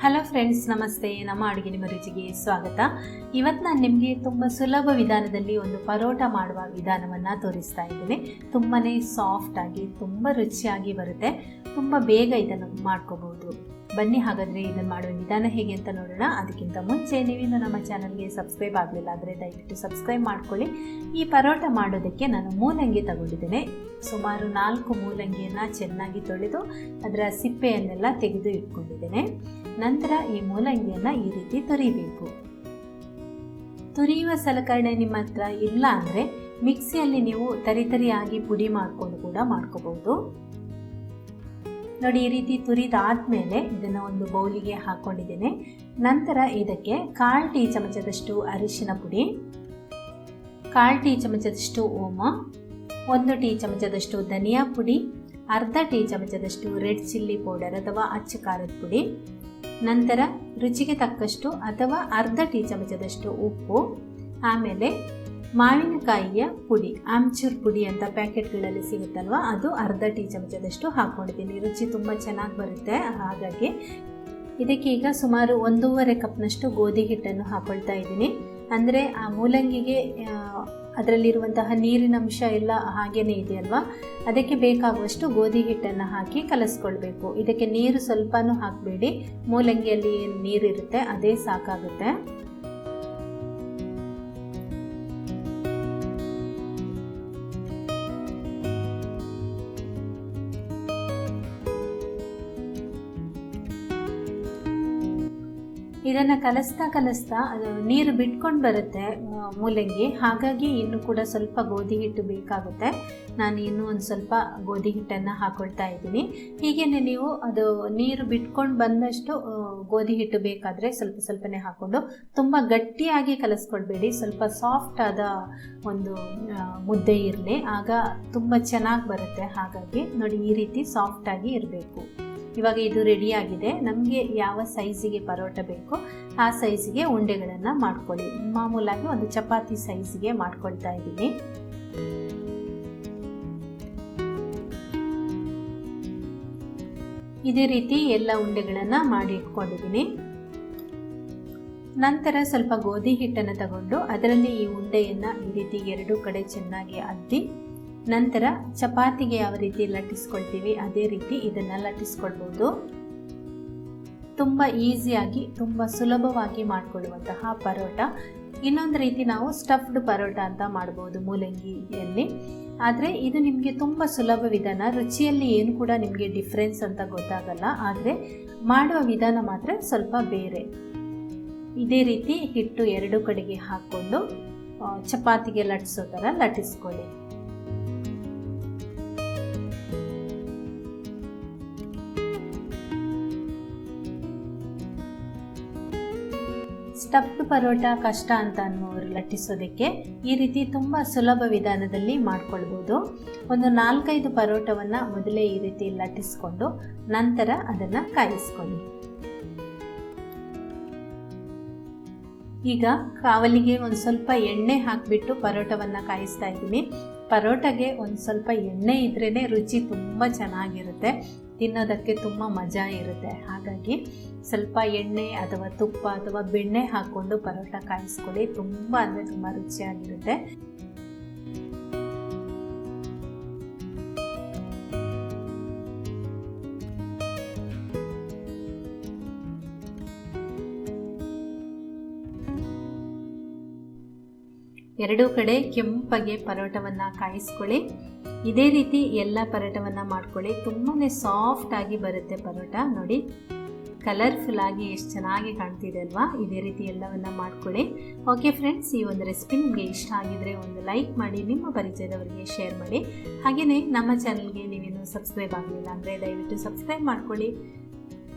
Hello friends ನಮಸ್ತೆ. ನಮ್ಮ ಅಡುಗೆ ನಿಮ್ಮ ರುಚಿಗೆ ಸ್ವಾಗತ. ಇವತ್ತು ನಾನು ನಿಮಗೆ ತುಂಬ ಸುಲಭ ವಿಧಾನದಲ್ಲಿ ಒಂದು ಪರೋಟ ಮಾಡುವ ವಿಧಾನವನ್ನು ತೋರಿಸ್ತಾ ಇದ್ದೀನಿ. ತುಂಬಾ ಸಾಫ್ಟಾಗಿ ತುಂಬ ರುಚಿಯಾಗಿ ಬರುತ್ತೆ. ತುಂಬ ಬೇಗ ಇದನ್ನು ಮಾಡ್ಕೋಬಹುದು ಬನ್ನಿ ಹಾಗಾದರೆ ಇದನ್ನು ಮಾಡುವ ವಿಧಾನ ಹೇಗೆ ಅಂತ ನೋಡೋಣ. ಅದಕ್ಕಿಂತ ಮುಂಚೆ ನೀವಿನ್ನು ನಮ್ಮ ಚಾನಲ್ಗೆ ಸಬ್ಸ್ಕ್ರೈಬ್ ಆಗಲಿಲ್ಲ ಆದರೆ ದಯವಿಟ್ಟು ಸಬ್ಸ್ಕ್ರೈಬ್ ಮಾಡ್ಕೊಳ್ಳಿ. ಈ ಪರೋಟ ಮಾಡೋದಕ್ಕೆ ನಾನು ಮೂಲಂಗಿ ತಗೊಂಡಿದ್ದೇನೆ. ಸುಮಾರು ನಾಲ್ಕು ಮೂಲಂಗಿಯನ್ನು ಚೆನ್ನಾಗಿ ತೊಳೆದು ಅದರ ಸಿಪ್ಪೆಯನ್ನೆಲ್ಲ ತೆಗೆದು ಇಟ್ಕೊಂಡಿದ್ದೇನೆ. ನಂತರ ಈ ಮೂಲಂಗಿಯನ್ನು ಈ ರೀತಿ ತುರಿಬೇಕು. ತುರಿಯುವ ಸಲಕರಣೆ ನಿಮ್ಮ ಹತ್ರ ಇಲ್ಲ ಅಂದರೆ ಮಿಕ್ಸಿಯಲ್ಲಿ ನೀವು ತರಿತರಿಯಾಗಿ ಪುಡಿ ಮಾಡಿಕೊಂಡು ಕೂಡ ಮಾಡ್ಕೋಬಹುದು. ನೋಡಿ, ಈ ರೀತಿ ತುರಿದಾದ್ಮೇಲೆ ಇದನ್ನು ಒಂದು ಬೌಲಿಗೆ ಹಾಕ್ಕೊಂಡಿದ್ದೇನೆ ನಂತರ ಇದಕ್ಕೆ ಕಾಲು ಟೀ ಚಮಚದಷ್ಟು ಅರಿಶಿನ ಪುಡಿ, ಕಾಲು ಟೀ ಚಮಚದಷ್ಟು ಓಮ, ಒಂದು ಟೀ ಚಮಚದಷ್ಟು ಧನಿಯಾ ಪುಡಿ, ಅರ್ಧ ಟೀ ಚಮಚದಷ್ಟು ರೆಡ್ ಚಿಲ್ಲಿ ಪೌಡರ್ ಅಥವಾ ಅಚ್ಚ ಖಾರದ ಪುಡಿ, ನಂತರ ರುಚಿಗೆ ತಕ್ಕಷ್ಟು ಅಥವಾ ಅರ್ಧ ಟೀ ಚಮಚದಷ್ಟು ಉಪ್ಪು, ಆಮೇಲೆ ಮಾವಿನಕಾಯಿಯ ಪುಡಿ, ಆಮ್ಚೂರ್ ಪುಡಿ ಅಂತ ಪ್ಯಾಕೆಟ್ಗಳಲ್ಲಿ ಸಿಗುತ್ತಲ್ವ? ಅದು ಅರ್ಧ ಟೀ ಚಮಚದಷ್ಟು ಹಾಕ್ಕೊಂಡಿದ್ದೀನಿ. ರುಚಿ ತುಂಬ ಚೆನ್ನಾಗಿ ಬರುತ್ತೆ. ಹಾಗಾಗಿ ಇದಕ್ಕೆ ಈಗ ಸುಮಾರು ಒಂದೂವರೆ ಕಪ್ನಷ್ಟು ಗೋಧಿ ಹಿಟ್ಟನ್ನು ಹಾಕೊಳ್ತಾ ಇದ್ದೀನಿ. ಅಂದರೆ ಆ ಮೂಲಂಗಿಗೆ ಅದರಲ್ಲಿರುವಂತಹ ನೀರಿನ ಅಂಶ ಎಲ್ಲ ಹಾಗೇನೇ ಇದೆಯಲ್ವಾ ಅದಕ್ಕೆ ಬೇಕಾಗುವಷ್ಟು ಗೋಧಿ ಹಿಟ್ಟನ್ನು ಹಾಕಿ ಕಲಸ್ಕೊಳ್ಬೇಕು. ಇದಕ್ಕೆ ನೀರು ಸ್ವಲ್ಪನೂ ಹಾಕಬೇಡಿ. ಮೂಲಂಗಿಯಲ್ಲಿ ಏನು ನೀರಿರುತ್ತೆ, ಅದೇ ಸಾಕಾಗುತ್ತೆ. ಇದನ್ನು ಕಲಿಸ್ತಾ ಕಲಿಸ್ತಾ ಅದು ನೀರು ಬಿಟ್ಕೊಂಡು ಬರುತ್ತೆ ಮೂಲಂಗಿ. ಹಾಗಾಗಿ ಇನ್ನು ಕೂಡ ಸ್ವಲ್ಪ ಗೋಧಿ ಹಿಟ್ಟು ಬೇಕಾಗುತ್ತೆ. ನಾನು ಇನ್ನೂ ಒಂದು ಸ್ವಲ್ಪ ಗೋಧಿ ಹಿಟ್ಟನ್ನು ಹಾಕೊಳ್ತಾ ಇದ್ದೀನಿ. ಹೀಗೇನೆ ನೀವು ಅದು ನೀರು ಬಿಟ್ಕೊಂಡು ಬಂದಷ್ಟು ಗೋಧಿ ಹಿಟ್ಟು ಬೇಕಾದರೆ ಸ್ವಲ್ಪ ಸ್ವಲ್ಪನೇ ಹಾಕ್ಕೊಂಡು ತುಂಬ ಗಟ್ಟಿಯಾಗಿ ಕಲಿಸ್ಕೊಳ್ಬೇಡಿ. ಸ್ವಲ್ಪ ಸಾಫ್ಟ್ ಆದ ಒಂದು ಮುದ್ದೆ ಇರಲಿ. ಆಗ ತುಂಬ ಚೆನ್ನಾಗಿ ಬರುತ್ತೆ. ಹಾಗಾಗಿ ನೋಡಿ ಈ ರೀತಿ ಸಾಫ್ಟಾಗಿ ಇರಬೇಕು. ಇವಾಗ ಇದು ರೆಡಿಯಾಗಿದೆ ನಮಗೆ ಯಾವ ಸೈಜಿಗೆ ಪರೋಟ ಬೇಕೋ ಆ ಸೈಜಿಗೆ ಉಂಡೆಗಳನ್ನು ಮಾಡ್ಕೊಳ್ಳಿ. ಮಾಮೂಲಾಗಿ ಒಂದು ಚಪಾತಿ ಸೈಜಿಗೆ ಮಾಡ್ಕೊಳ್ತಾ ಇದ್ದೀನಿ. ಇದೇ ರೀತಿ ಎಲ್ಲ ಉಂಡೆಗಳನ್ನು ಮಾಡಿ ಇಟ್ಕೊಂಡಿದ್ದೀನಿ ನಂತರ ಸ್ವಲ್ಪ ಗೋಧಿ ಹಿಟ್ಟನ್ನು ತಗೊಂಡು ಅದರಲ್ಲಿ ಈ ಉಂಡೆಯನ್ನು ಈ ರೀತಿ ಎರಡೂ ಕಡೆ ಚೆನ್ನಾಗಿ ಅದ್ದಿ ನಂತರ ಚಪಾತಿಗೆ ಯಾವ ರೀತಿ ಲಟ್ಟಿಸ್ಕೊಳ್ತೀವಿ, ಅದೇ ರೀತಿ ಇದನ್ನು ಲಟ್ಟಿಸ್ಕೊಳ್ಬೋದು. ತುಂಬ ಈಸಿಯಾಗಿ ತುಂಬ ಸುಲಭವಾಗಿ ಮಾಡಿಕೊಳ್ಳುವಂತಹ ಪರೋಟ. ಇನ್ನೊಂದು ರೀತಿ ನಾವು ಸ್ಟಫ್ಡ್ ಪರೋಟ ಅಂತ ಮಾಡ್ಬೋದು ಮೂಲಂಗಿಯಲ್ಲಿ. ಆದರೆ ಇದು ನಿಮಗೆ ತುಂಬ ಸುಲಭ ವಿಧಾನ, ರುಚಿಯಲ್ಲಿ ಏನು ಕೂಡ ನಿಮಗೆ ಡಿಫ್ರೆನ್ಸ್ ಅಂತ ಗೊತ್ತಾಗಲ್ಲ. ಆದರೆ ಮಾಡುವ ವಿಧಾನ ಮಾತ್ರ ಸ್ವಲ್ಪ ಬೇರೆ. ಇದೇ ರೀತಿ ಹಿಟ್ಟು ಎರಡು ಕಡೆಗೆ ಹಾಕ್ಕೊಂಡು ಚಪಾತಿಗೆ ಲಟ್ಟಿಸೋ ಥರ ಲಟ್ಟಿಸ್ಕೊಳ್ಳಿ. ಸ್ಟಫ್ಡ್ ಪರೋಟ ಕಷ್ಟ ಅಂತ ಅನ್ನೋರು ಲಟ್ಟಿಸೋದಕ್ಕೆ ಈ ರೀತಿ ತುಂಬ ಸುಲಭ ವಿಧಾನದಲ್ಲಿ ಮಾಡ್ಕೊಳ್ಬೋದು. ಒಂದು ನಾಲ್ಕೈದು ಪರೋಟವನ್ನು ಮೊದಲೇ ಈ ರೀತಿ ಲಟ್ಟಿಸ್ಕೊಂಡು ನಂತರ ಅದನ್ನು ಕಾಯಿಸ್ಕೊಳ್ಳಿ. ಈಗ ಕಾವಲಿಗೆ ಒಂದು ಸ್ವಲ್ಪ ಎಣ್ಣೆ ಹಾಕಿಬಿಟ್ಟು ಪರೋಟವನ್ನು ಕಾಯಿಸ್ತಾ ಇದ್ದೀನಿ. ಪರೋಟಗೆ ಒಂದು ಸ್ವಲ್ಪ ಎಣ್ಣೆ ಇದ್ರೇ ರುಚಿ ತುಂಬ ಚೆನ್ನಾಗಿರುತ್ತೆ. ತಿನ್ನೋದಕ್ಕೆ ತುಂಬ ಮಜಾ ಇರುತ್ತೆ. ಹಾಗಾಗಿ ಸ್ವಲ್ಪ ಎಣ್ಣೆ ಅಥವಾ ತುಪ್ಪ ಅಥವಾ ಬೆಣ್ಣೆ ಹಾಕ್ಕೊಂಡು ಪರೋಟ ಕಾಯಿಸ್ಕೊಳ್ಳಿ. ತುಂಬ ಅಂದರೆ ತುಂಬ ರುಚಿಯಾಗಿರುತ್ತೆ. ಎರಡೂ ಕಡೆ ಕೆಂಪಗೆ ಪರೋಟವನ್ನು ಕಾಯಿಸ್ಕೊಳ್ಳಿ. ಇದೇ ರೀತಿ ಎಲ್ಲ ಪರೋಟವನ್ನು ಮಾಡ್ಕೊಳ್ಳಿ. ತುಂಬಾ ಸಾಫ್ಟಾಗಿ ಬರುತ್ತೆ ಪರೋಟ. ನೋಡಿ ಕಲರ್ಫುಲ್ ಆಗಿ ಎಷ್ಟು ಚೆನ್ನಾಗಿ ಕಾಣ್ತಿದೆ ಅಲ್ವಾ? ಇದೇ ರೀತಿ ಎಲ್ಲವನ್ನು ಮಾಡ್ಕೊಳ್ಳಿ. ಓಕೆ ಫ್ರೆಂಡ್ಸ್ ಈ ಒಂದು ರೆಸಿಪಿ ನಿಮಗೆ ಇಷ್ಟ ಆಗಿದರೆ ಒಂದು ಲೈಕ್ ಮಾಡಿ, ನಿಮ್ಮ ಪರಿಚಯದವರಿಗೆ ಶೇರ್ ಮಾಡಿ. ಹಾಗೆಯೇ ನಮ್ಮ ಚಾನಲ್ಗೆ ನೀವೇನು ಸಬ್ಸ್ಕ್ರೈಬ್ ಆಗಲಿಲ್ಲ ಅಂದರೆ ದಯವಿಟ್ಟು ಸಬ್ಸ್ಕ್ರೈಬ್ ಮಾಡ್ಕೊಳ್ಳಿ.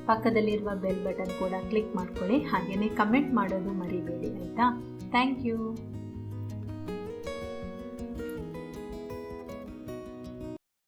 ಪಕ್ಕದಲ್ಲಿರುವ ಬೆಲ್ ಬಟನ್ ಕೂಡ ಕ್ಲಿಕ್ ಮಾಡ್ಕೊಳ್ಳಿ. ಹಾಗೆಯೇ ಕಮೆಂಟ್ ಮಾಡೋದು ಮರಿಬೇಡಿ, ಆಯಿತಾ? Thank you